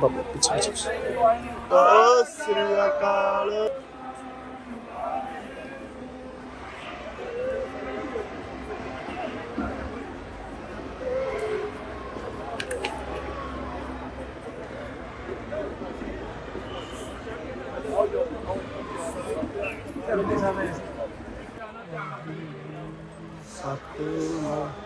ਬਾਬਾ ਪਿੱਛੇ ਪਿੱਛੇ ਸ੍ਰੀ ਅਕਾਲ। ਸਤਿਨਾਮ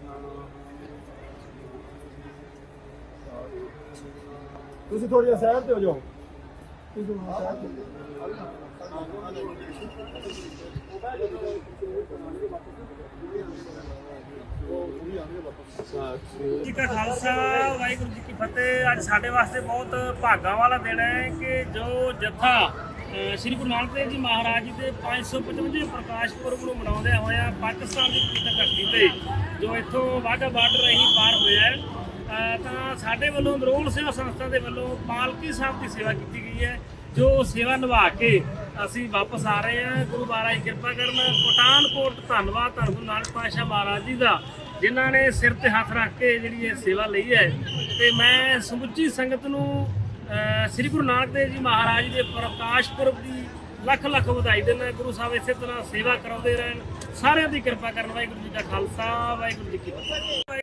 ਤੁਸੀਂ ਥੋੜੀ ਜਿਹਾ ਸਾਈਡ ਤੇ ਹੋ ਜਾਓ। ਜੀ ਕਾ ਖਾਲਸਾ, ਵਾਹਿਗੁਰੂ ਜੀ ਕੀ ਫਤਿਹ। ਅੱਜ ਸਾਡੇ ਵਾਸਤੇ ਬਹੁਤ ਭਾਗਾਂ ਵਾਲਾ ਦਿਨ ਹੈ ਕਿ ਜੋ ਜਥਾ ਸ੍ਰੀ ਗੁਰੂ ਨਾਨਕ ਦੇਵ ਜੀ ਮਹਾਰਾਜ ਜੀ ਦੇ 555 ਪ੍ਰਕਾਸ਼ ਪੁਰਬ ਨੂੰ ਮਨਾਉਂਦੇ ਹੋਇਆ ਪਾਕਿਸਤਾਨ ਦੀ ਪਵਿੱਤਰ ਧਰਤੀ ਤੇ, ਜੋ ਇੱਥੋਂ ਵਾਹਗਾ ਬਾਰਡਰ ਰਹੀ ਪਾਰ ਹੋਇਆ ਤਾਂ ਸਾਡੇ ਵੱਲੋਂ ਨਰੋਲ ਸੇਵਾ ਸੰਸਥਾ ਦੇ ਵੱਲੋਂ ਪਾਲਕੀ ਸਾਹਿਬ ਦੀ ਸੇਵਾ ਕੀਤੀ ਗਈ ਹੈ, ਜੋ ਸੇਵਾ ਨਿਭਾ ਕੇ ਅਸੀਂ ਵਾਪਸ ਆ ਰਹੇ ਹਾਂ। ਗੁਰੂ ਮਹਾਰਾਜ ਕਿਰਪਾ ਕਰਨ ਪਠਾਨਕੋਟ ਧੰਨਵਾਦ ਧੰਨ ਗੁਰੂ ਨਾਨਕ ਪਾਤਸ਼ਾਹ ਮਹਾਰਾਜ ਜੀ ਦਾ, ਜਿਨ੍ਹਾਂ ਨੇ ਸਿਰ ਤੇ ਹੱਥ ਰੱਖ ਕੇ ਜਿਹੜੀ ਇਹ ਸੇਵਾ ਲਈ ਹੈ। ਤੇ ਮੈਂ ਸਮੁੱਚੀ ਸੰਗਤ ਨੂੰ ਸ੍ਰੀ ਗੁਰੂ ਨਾਨਕ ਦੇਵ ਜੀ ਮਹਾਰਾਜ ਦੇ ਪ੍ਰਕਾਸ਼ ਪੁਰਬ ਦੀ ਲੱਖ ਲੱਖ ਵਧਾਈ ਦਿੰਦਾ ਗੁਰੂ ਸਾਹਿਬ ਇਸੇ ਤਰ੍ਹਾਂ ਸੇਵਾ ਕਰਾਉਂਦੇ ਰਹਿਣ। ਸਾਰਿਆਂ ਦੀ ਕਿਰਪਾ ਕਰਨ। ਵਾਹਿਗੁਰੂ ਜੀ ਦਾ ਖਾਲਸਾ, ਵਾਹਿਗੁਰੂ ਜੀ ਕੀ ਫਤਿਹ।